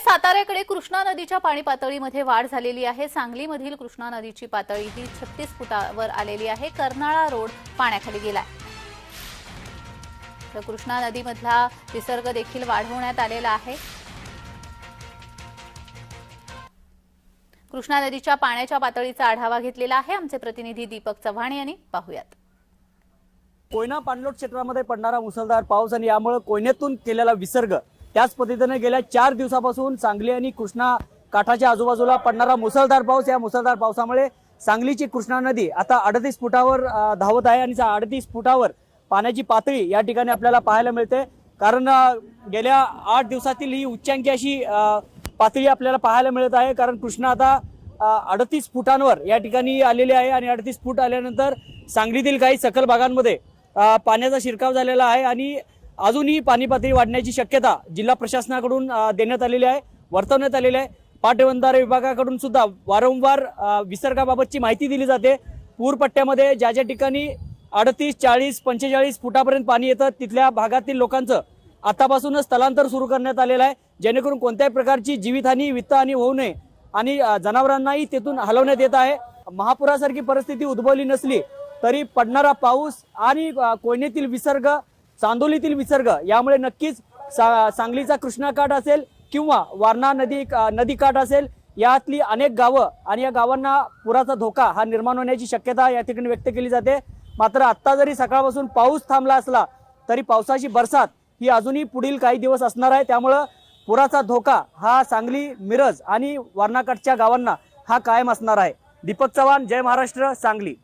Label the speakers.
Speaker 1: साताऱ्याकडे कृष्णा नदीच्या पाणी पातळीमध्ये वाढ झालेली आहे. सांगलीमधील कृष्णा नदीची पातळी ही छत्तीस फुटावर आलेली आहे. कर्नाळा रोड पाण्याखाली गेलाय. तर कृष्णा नदीमधला विसर्ग देखील वाढवण्यात आलेला आहे. कृष्णा नदीच्या पाण्याच्या पातळीचा आढावा घेतलेला आहे. आमचे प्रतिनिधी दीपक चव्हाण यांनी. पाहूयात.
Speaker 2: कोयना पाणलोट क्षेत्रामध्ये पडणारा मुसळधार पाऊस आणि यामुळे कोयनेतून केलेला विसर्ग त्याच पद्धतीनं गेल्या चार दिवसापासून सांगली आणि कृष्णा काठाच्या आजूबाजूला पडणारा मुसळधार पाऊस या मुसळधार पावसामुळे सांगलीची कृष्णा नदी आता अडतीस फुटावर धावत आहे आणि अडतीस फुटावर पाण्याची पातळी या ठिकाणी आपल्याला पाहायला मिळते. कारण गेल्या आठ दिवसातील ही उच्चांकी अशी पातळी आपल्याला पाहायला मिळत आहे. कारण कृष्णा आता अडतीस फुटांवर या ठिकाणी आलेली आहे आणि अडतीस फूट आल्यानंतर सांगलीतील काही सकल भागांमध्ये पाण्याचा शिरकाव झालेला आहे आणि अजूनही पाणी पातळी वाढण्याची शक्यता जिल्हा प्रशासनाकडून देण्यात आलेली आहे वर्तवण्यात आलेली आहे. पाटबंधारे विभागाकडून सुद्धा वारंवार विसर्गाबाबतची माहिती दिली जाते. पूरपट्ट्यामध्ये ज्या ज्या ठिकाणी अडतीस चाळीस पंचेचाळीस फुटापर्यंत पाणी येतं तिथल्या भागातील लोकांचं आतापासूनच स्थलांतर सुरू करण्यात आलेलं आहे. जेणेकरून कोणत्याही प्रकारची जीवितहानी वित्तहानी होऊ नये आणि जनावरांनाही तेथून हलवण्यात येत आहे. महापुरासारखी परिस्थिती उद्भवली नसली तरी पडणारा पाऊस आणि कोयनेतील विसर्ग चांदोलीतील विसर्ग. यामुळे नक्कीच सा- सांगलीचा कृष्णाकाठ असेल किंवा वारणा नदी नदीकाठ असेल यातली अनेक गावं आणि या गावांना पुराचा धोका हा निर्माण होण्याची शक्यता या ठिकाणी व्यक्त केली जाते. मात्र आत्ता जरी सकाळपासून पाऊस थांबला असला तरी पावसाची बरसात ही अजूनही पुढील काही दिवस असणार आहे. त्यामुळं पुराचा धोका हा सांगली मिरज आणि वारणाकाठच्या गावांना हा कायम असणार आहे. दीपक चव्हाण जय महाराष्ट्र सांगली.